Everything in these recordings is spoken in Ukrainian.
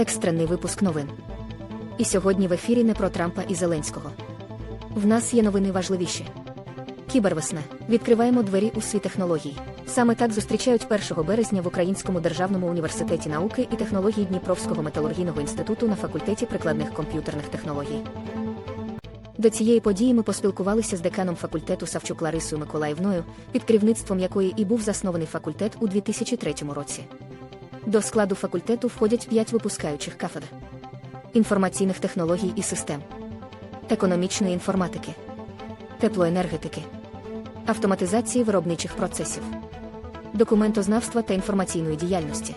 Екстрений випуск новин. І сьогодні в ефірі не про Трампа і Зеленського. В нас є новини важливіші. Кібервесна. Відкриваємо двері у світ технологій. Саме так зустрічають 1 березня в Українському державному університеті науки і технологій Дніпровського металургійного інституту на факультеті прикладних комп'ютерних технологій. До цієї події ми поспілкувалися з деканом факультету Савчук Ларисою Миколаївною, під керівництвом якої і був заснований факультет у 2003 році. До складу факультету входять п'ять випускаючих кафедр інформаційних технологій і систем, економічної інформатики, теплоенергетики, автоматизації виробничих процесів, документознавства та інформаційної діяльності.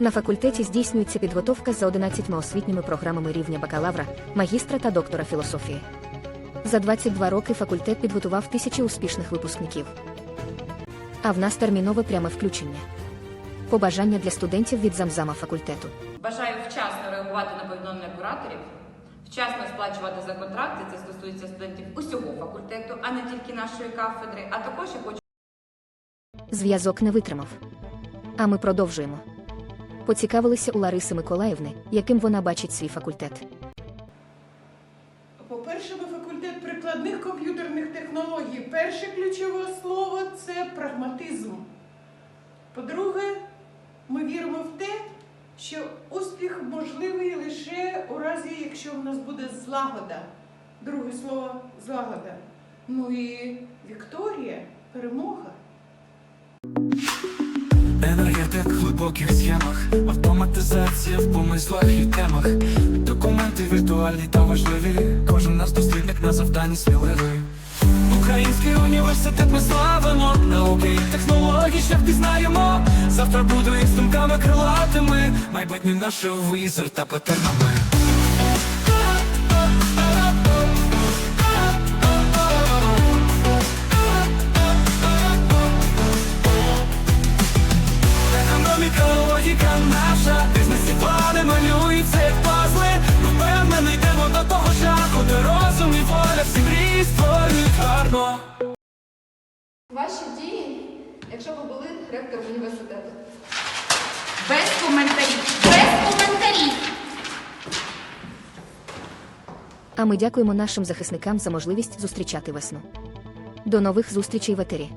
На факультеті здійснюється підготовка за 11 освітніми програмами рівня бакалавра, магістра та доктора філософії. За 22 роки факультет підготував тисячі успішних випускників. А в нас термінове пряме включення. Побажання для студентів від замзама факультету. Бажаю вчасно реагувати на повідомлення кураторів, вчасно сплачувати за контракти. Це стосується студентів усього факультету, а не тільки нашої кафедри. А також я хочу Зв'язок не витримав. А ми продовжуємо. Поцікавилися у Лариси Миколаївни, яким вона бачить свій факультет. По-перше, ми факультет прикладних комп'ютерних технологій. Перше ключове слово це прагматизм. По-друге, ми віримо в те, що успіх можливий лише у разі, якщо в нас буде злагода. Друге слово злагода. Ну і Вікторія перемога. Енергетик в глибоких схемах, автоматизація в помислах і темах, документи віртуальні та важливі. Кожен наш дослідник на завданні сміливий. Український університет ми славимо, науки і технології ще впізнаємо. Завтра буду із думками крилатими, майбутнє наше візер та патернами. Економіка, логіка наша, бізнесі плани малюються як пазли. Впевнений, йдемо до того шляху, де розум і воля всі мрії створюють гарно. Ваші дії, якщо ви були ректором університету. без коментарів. Без коментарів. А ми дякуємо нашим захисникам за можливість зустрічати весну. До нових зустрічей в етері.